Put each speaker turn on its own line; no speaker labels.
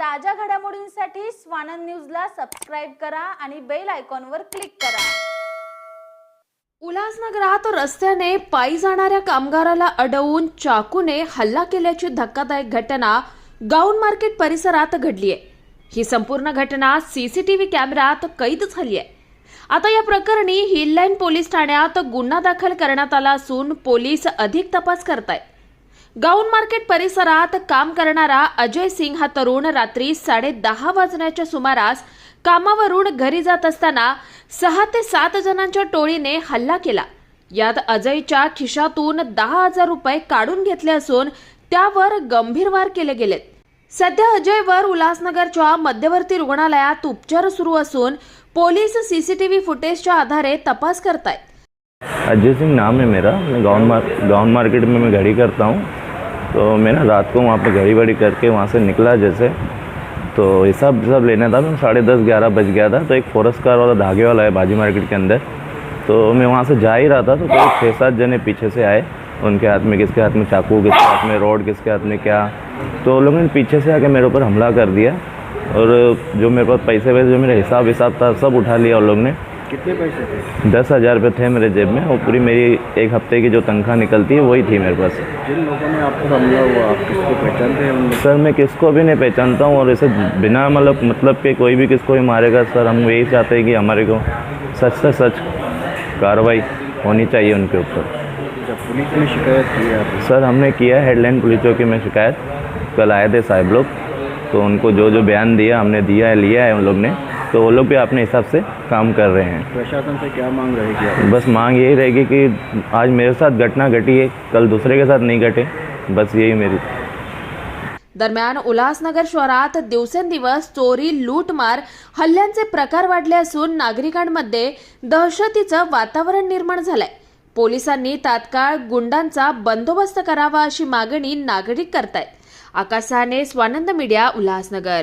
ताज्या घडामोडींसाठी स्वानंद न्यूजला सबस्क्राईब करा आणि बेल आयकॉनवर क्लिक करा.
उल्हासनगरात रस्त्याने पायी जाणाऱ्या कामगाराला अडवून चाकूने हल्ला केल्याची धक्कादायक घटना गाऊन मार्केट परिसरात घडली आहे ही संपूर्ण घटना सीसीटीव्ही कॅमेऱ्यात कैद झाली आहे आता या प्रकरणी हिललाईन पोलीस ठाण्यात गुन्हा दाखल करण्यात आला असून पोलीस अधिक तपास करतायत. गाऊन मार्केट परिसरात काम करणारा अजय सिंग हा तरुण रात्री साडे दहा वाजण्याच्या सुमारास कामावरून घरी जात असताना सहा ते सात जणांच्या टोळीने हल्ला केला. यात अजयच्या खिशातून दहा हजार रुपये काढून घेतले असून त्यावर गंभीर वार केले गेलेत. सध्या अजयवर उल्हासनगरच्या मध्यवर्ती रुग्णालयात उपचार सुरू असून पोलीस सीसीटीव्ही फुटेजच्या आधारे तपास करतायत.
अजय सिंह नाम है मेरा. मैं गाउन मार गाउन मार्केट में मैं घड़ी करता हूँ. तो मैं ना रात को वहाँ पर घड़ी वड़ी करके वहाँ से निकला जैसे। तो हिसाब हिसाब लेना था। मैं साढ़े दस, ग्यारह बज गया था। तो एक फॉरेस्ट कार वाला धागे वाला है बाजी मार्केट के अंदर। तो मैं वहाँ से जा ही रहा था। तो कोई छः, सात जने पीछे से आए। उनके हाथ में किसके हाथ में चाकू, किसके हाथ में रोड किसके हाथ में क्या। तो लोगों ने पीछे से आके मेरे ऊपर हमला कर दिया। और जो मेरे पास पैसे वैसे, जो मेरा हिसाब हिसाब था, सब उठा लिया उन लोग ने।
कितने पैसे थे?
दस हज़ार रुपये थे मेरे जेब में और पूरी मेरी एक हफ़्ते की जो तनख्वाह निकलती है वही थी मेरे पास।
जिन लोगों ने आपको हमला हुआ आप किसको पहचानते हैं
सर मैं किसको भी नहीं पहचानता हूँ और ऐसे बिना मतलब मतलब के कोई भी किसको भी मारेगा। सर हम यही चाहते हैं कि हमारे को सच से सच कार्रवाई होनी चाहिए उनके ऊपर।
पुलिस में शिकायत की है
सर हमने किया हेडलाइन पुलिस चौकी में शिकायत। कल आए थे साहब लोग तो उनको जो जो बयान दिया हमने दिया है लिया है उन लोग ने। तो वो लोग भी अपने हिसाब से काम कर रहे हैं।
प्रशासन से क्या मांग रहेगी
बस मांग यही रहेगी कि आज मेरे साथ घटना घटी है कल दूसरे के साथ नहीं घटे बस यही मेरी।
दरम्यान उल्हासनगर शहरात दिवसेंदिवस चोरी लूटमार हल्ल्यांचे प्रकार वाढले असून नागरिकांमध्ये दहशतीचं वातावरण निर्माण झालंय. पोलिसांनी तात्काळ गुंडांचा बंदोबस्त करावा अशी मागणी नागरिक करतायत. आकाश सहाने स्वानंद मीडिया उल्हासनगर.